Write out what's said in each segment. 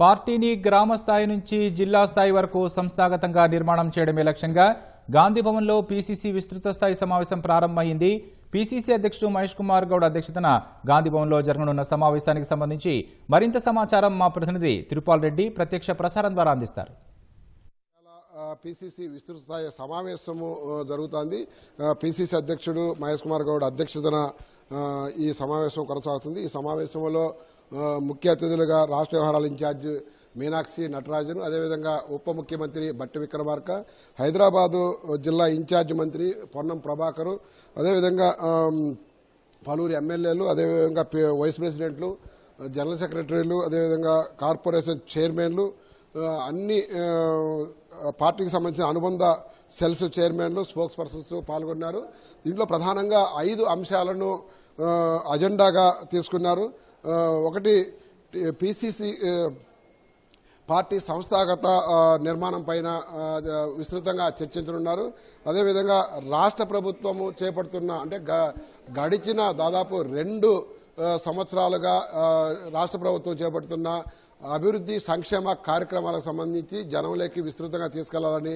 పార్టీని గ్రామ స్థాయి నుంచి జిల్లా స్థాయి వరకు సంస్థాగతంగా నిర్మాణం చేయడమే లక్ష్యంగా గాంధీ భవన్లో పీసీసీ విస్తృత స్థాయి సమావేశం ప్రారంభమైంది. పీసీసీ అధ్యక్షుడు మహేష్ కుమార్ గౌడ్ అధ్యక్షతన గాంధీభవన్లో జరగనున్న సమావేశానికి సంబంధించి మరింత సమాచారం మా ప్రతినిధి తిరుపాల్ రెడ్డి ప్రత్యక్ష ప్రసారం ద్వారా అందిస్తారు. పిసిసి విస్తృత స్థాయి సమావేశము జరుగుతోంది. పిసిసి అధ్యక్షుడు మహేష్ కుమార్ గౌడ్ అధ్యక్షతన ఈ సమావేశం కొనసాగుతుంది. ఈ సమావేశంలో ముఖ్య అతిథులుగా రాష్ట్ర వ్యవహారాల ఇన్ఛార్జ్ మీనాక్షి నటరాజన్ అదేవిధంగా ఉప ముఖ్యమంత్రి బట్టి విక్రమార్క హైదరాబాదు జిల్లా ఇన్ఛార్జ్ మంత్రి పొన్నం ప్రభాకరు అదేవిధంగా పలువురు ఎమ్మెల్యేలు అదేవిధంగా వైస్ ప్రెసిడెంట్లు జనరల్ సెక్రటరీలు అదేవిధంగా కార్పొరేషన్ చైర్మన్లు అన్ని పార్టీకి సంబంధించిన అనుబంధ సెల్స్ చైర్మన్లు స్పోక్స్ పర్సన్స్ పాల్గొన్నారు. దీంట్లో ప్రధానంగా ఐదు అంశాలను అజెండాగా తీసుకున్నారు. ఒకటి పిసిసి పార్టీ సంస్థాగత నిర్మాణం పైన విస్తృతంగా చర్చించనున్నారు. అదేవిధంగా రాష్ట్ర ప్రభుత్వము చేపడుతున్న అంటే గ- గడిచిన దాదాపు రెండు సంవత్సరాలుగా రాష్ట్ర ప్రభుత్వం చేపడుతున్న అభివృద్ధి సంక్షేమ కార్యక్రమాలకు సంబంధించి జనంలోకి విస్తృతంగా తీసుకెళ్ళాలని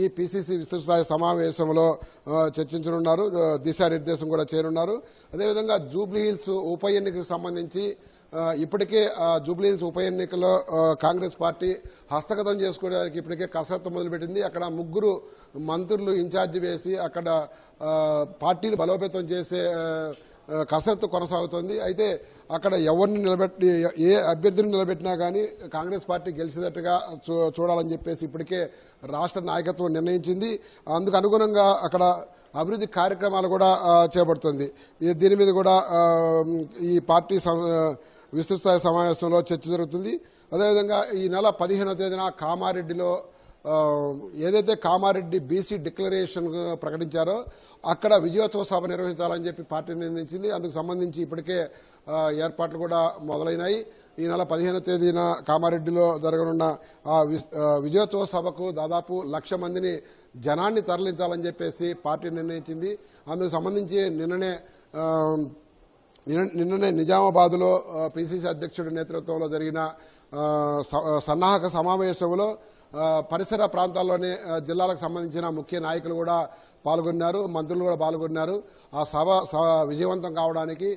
ఈ పిసిసి విస్తృత స్థాయి సమావేశంలో చర్చించనున్నారు. దిశానిర్దేశం కూడా చేయనున్నారు. అదేవిధంగా జూబ్లీహిల్స్ ఉప ఎన్నికకు సంబంధించి ఇప్పటికే ఆ, జూబ్లీహిల్స్ ఉప ఎన్నికలో కాంగ్రెస్ పార్టీ హస్తగతం చేసుకోవడానికి ఇప్పటికే కసరత్తు మొదలుపెట్టింది. అక్కడ ముగ్గురు మంత్రులు ఇన్ఛార్జి వేసి అక్కడ పార్టీని బలోపేతం చేసే కసరత్తు కొనసాగుతోంది. అయితే అక్కడ ఎవరిని నిలబెట్టి ఏ అభ్యర్థిని నిలబెట్టినా కానీ కాంగ్రెస్ పార్టీ గెలిచేటట్టుగా చూ- చూడాలని చెప్పేసి ఇప్పటికే రాష్ట్ర నాయకత్వం నిర్ణయించింది. అందుకు అనుగుణంగా అక్కడ అభివృద్ధి కార్యక్రమాలు కూడా చేపడుతుంది. దీని మీద కూడా ఈ పార్టీ విస్తృత స్థాయి సమావేశంలో చర్చ జరుగుతుంది. అదేవిధంగా ఈ నెల పదిహేనో తేదీన కామారెడ్డిలో ఏదైతే కామారెడ్డి బీసీ డిక్లరేషన్ ప్రకటించారో అక్కడ విజయోత్సవ సభ నిర్వహించాలని చెప్పి పార్టీ నిర్ణయించింది. అందుకు సంబంధించి ఇప్పటికే ఏర్పాట్లు కూడా మొదలైనాయి. ఈ నెల పదిహేనో తేదీన కామారెడ్డిలో జరగనున్న విస్- విజయోత్సవ సభకు దాదాపు లక్ష మందిని జనాన్ని తరలించాలని చెప్పేసి పార్టీ నిర్ణయించింది. అందుకు సంబంధించి నిన్ననే నిన్ననే నిజామాబాద్లో పిసిసి అధ్యక్షుడి నేతృత్వంలో జరిగిన స- సన్నాహక సమావేశంలో పరిసర ప్రాంతాల్లోని జిల్లాలకు సంబంధించిన ముఖ్య నాయకులు కూడా పాల్గొన్నారు మంత్రులు కూడా పాల్గొన్నారు. ఆ సభ విజయవంతం కావడానికి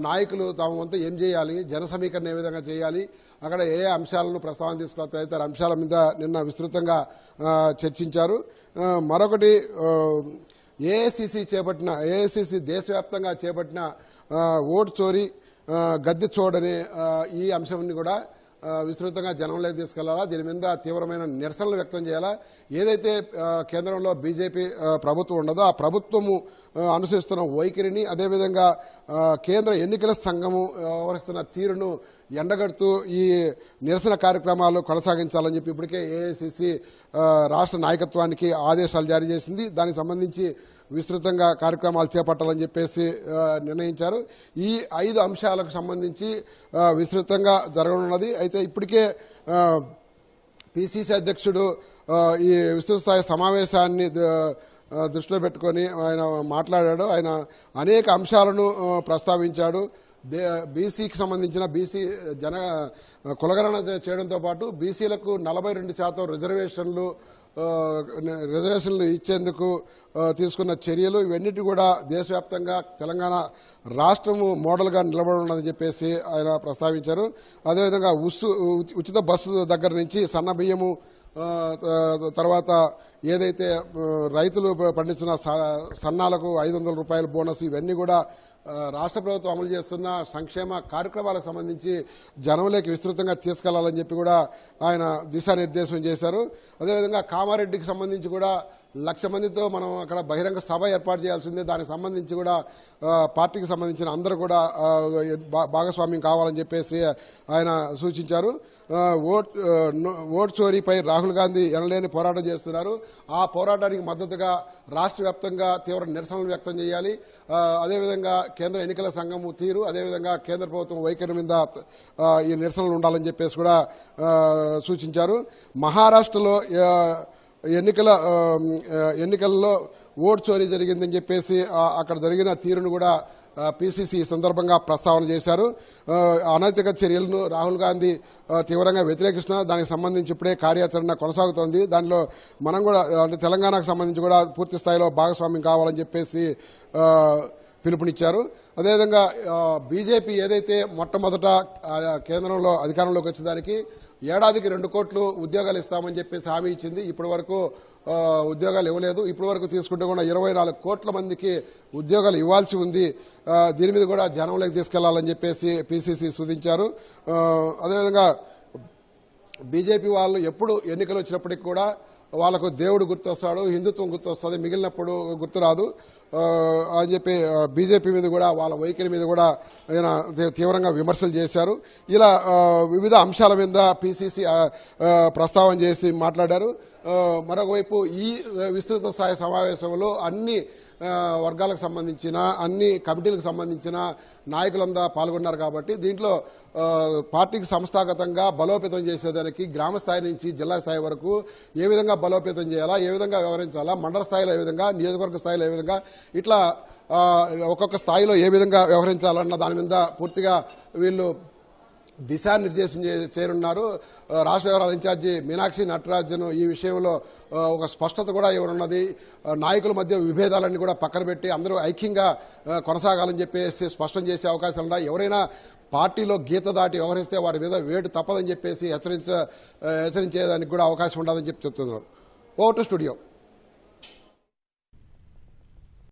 నాయకులు తమ వంతు ఏం చేయాలి జన సమీకరణ ఏ విధంగా చేయాలి అక్కడ ఏ అంశాలను ప్రస్తావన తీసుకున్న తదితర అంశాల మీద నిన్న విస్తృతంగా చర్చించారు. మరొకటి ఏఐసిసి చేపట్టిన ఏఐసిసి దేశవ్యాప్తంగా చేపట్టిన ఓటు చోరీ గద్దె చోడనే ఈ అంశాన్ని కూడా విస్తృతంగా జనంలోకి తీసుకెళ్ళాలా? దీని మీద తీవ్రమైన నిరసనలు వ్యక్తం చేయాలా? ఏదైతే కేంద్రంలో బీజేపీ ప్రభుత్వం ఉండదో ఆ ప్రభుత్వము అనుసరిస్తున్న వైఖరిని అదేవిధంగా కేంద్ర ఎన్నికల సంఘము వ్యవహరిస్తున్న తీరును ఎండగడుతూ ఈ నిరసన కార్యక్రమాలు కొనసాగించాలని చెప్పి ఇప్పటికే ఏఐసిసి రాష్ట్ర నాయకత్వానికి ఆదేశాలు జారీ చేసింది. దానికి సంబంధించి విస్తృతంగా కార్యక్రమాలు చేపట్టాలని చెప్పేసి నిర్ణయించారు. ఈ ఐదు అంశాలకు సంబంధించి విస్తృతంగా జరగనున్నది. అయితే ఇప్పటికే పిసిసి అధ్యక్షుడు ఈ విస్తృత స్థాయి సమావేశాన్ని దృష్టిలో పెట్టుకొని ఆయన మాట్లాడాడు. ఆయన అనేక అంశాలను ప్రస్తావించాడు. బీసీకి సంబంధించిన బీసీ జన కులగణన చేయడంతో పాటు బీసీలకు నలభై రెండు శాతం రిజర్వేషన్లు రిజర్వేషన్లు ఇచ్చేందుకు తీసుకున్న చర్యలు ఇవన్నిటి కూడా దేశవ్యాప్తంగా తెలంగాణ రాష్ట్రము మోడల్గా నిలబడి చెప్పేసి ఆయన ప్రస్తావించారు. అదేవిధంగా ఉస్సు ఉచిత బస్సు దగ్గర నుంచి సన్న బియ్యము తర్వాత ఏదైతే రైతులు పండిస్తున్న స- సన్నాలకు ఐదు వందల రూపాయల బోనస్ ఇవన్నీ కూడా రాష్ట్ర ప్రభుత్వం అమలు చేస్తున్న సంక్షేమ కార్యక్రమాలకు సంబంధించి జనంలోకి విస్తృతంగా తీసుకెళ్ళాలని చెప్పి కూడా ఆయన దిశానిర్దేశం చేశారు. అదేవిధంగా కామారెడ్డికి సంబంధించి కూడా లక్ష మందితో మనం అక్కడ బహిరంగ సభ ఏర్పాటు చేయాల్సిందే. దానికి సంబంధించి కూడా పార్టీకి సంబంధించిన అందరూ కూడా భా- భాగస్వామ్యం కావాలని చెప్పేసి ఆయన సూచించారు. ఓట్ ఓట్ చోరీపై రాహుల్ గాంధీ ఎనలేని పోరాటం చేస్తున్నారు. ఆ పోరాటానికి మద్దతుగా రాష్ట్ర వ్యాప్తంగా తీవ్ర నిరసనలు వ్యక్తం చేయాలి. అదేవిధంగా కేంద్ర ఎన్నికల సంఘం తీరు అదేవిధంగా కేంద్ర ప్రభుత్వం వైఖరి మీద ఈ నిరసనలు ఉండాలని చెప్పేసి కూడా సూచించారు. మహారాష్ట్రలో ఎన్నికల ఎన్నికల్లో ఓట్ చోరీ జరిగిందని చెప్పేసి అక్కడ జరిగిన తీరును కూడా పిసిసి ఈ సందర్భంగా ప్రస్తావన చేశారు. అనైతిక చర్యలను రాహుల్ గాంధీ తీవ్రంగా వ్యతిరేకిస్తున్నారు. దానికి సంబంధించి ఇప్పుడే కార్యాచరణ కొనసాగుతోంది. దానిలో మనం కూడా అంటే తెలంగాణకు సంబంధించి కూడా పూర్తి స్థాయిలో భాగస్వామ్యం కావాలని చెప్పేసి పిలుపునిచ్చారు. అదేవిధంగా బీజేపీ ఏదైతే మొట్టమొదట కేంద్రంలో అధికారంలోకి వచ్చేదానికి ఏడాదికి రెండు కోట్లు ఉద్యోగాలు ఇస్తామని చెప్పేసి హామీ ఇచ్చింది. ఇప్పటి వరకు ఉద్యోగాలు ఇవ్వలేదు. ఇప్పటి వరకు తీసుకుంటే కూడా ఇరవై నాలుగు కోట్ల మందికి ఉద్యోగాలు ఇవ్వాల్సి ఉంది. దీని మీద కూడా జనంలోకి తీసుకెళ్ళాలని చెప్పేసి పిసిసి సూచించారు అదేవిధంగా బీజేపీ వాళ్ళు ఎప్పుడు ఎన్నికలు వచ్చినప్పటికి కూడా వాళ్ళకు దేవుడు గుర్తొస్తాడు హిందుత్వం గుర్తొస్తుంది మిగిలినప్పుడు గుర్తురాదు అని చెప్పి బీజేపీ మీద కూడా వాళ్ళ వైఖరి మీద కూడా ఆయన తీవ్రంగా విమర్శలు చేశారు. ఇలా వివిధ అంశాల మీద పిసిసి ప్రస్తావన చేసి మాట్లాడారు. మరొకవైపు ఈ విస్తృత స్థాయి సమావేశంలో అన్ని వర్గాలకు సంబంధించిన అన్ని కమిటీలకు సంబంధించిన నాయకులంతా పాల్గొన్నారు కాబట్టి దీంట్లో పార్టీకి సంస్థాగతంగా బలోపేతం చేసేదానికి గ్రామ స్థాయి నుంచి జిల్లా స్థాయి వరకు ఏ విధంగా బలోపేతం చేయాలా? ఏ విధంగా వ్యవహరించాలా? మండల స్థాయిలో ఏ విధంగా? నియోజకవర్గ స్థాయిలో ఏ విధంగా? ఇట్లా ఒక్కొక్క స్థాయిలో ఏ విధంగా వ్యవహరించాలన్న దాని మీద పూర్తిగా వీళ్ళు దిశానిర్దేశం చే- చేయనున్నారు. రాష్ట్ర వ్యవహారాల ఇన్ఛార్జి మీనాక్షి నటరాజన్ ఈ విషయంలో ఒక స్పష్టత కూడా ఇవ్వనున్నది. నాయకుల మధ్య విభేదాలన్నీ కూడా పక్కన పెట్టి అందరూ ఐక్యంగా కొనసాగాలని చెప్పేసి స్పష్టం చేసే అవకాశాలు ఉన్నాయి. ఎవరైనా పార్టీలో గీత దాటి వ్యవహరిస్తే వారి మీద వేటు తప్పదని చెప్పేసి హెచ్చరించ హెచ్చరించేదానికి కూడా అవకాశం ఉండదని చెప్పి చెప్తున్నారు. Over to studio.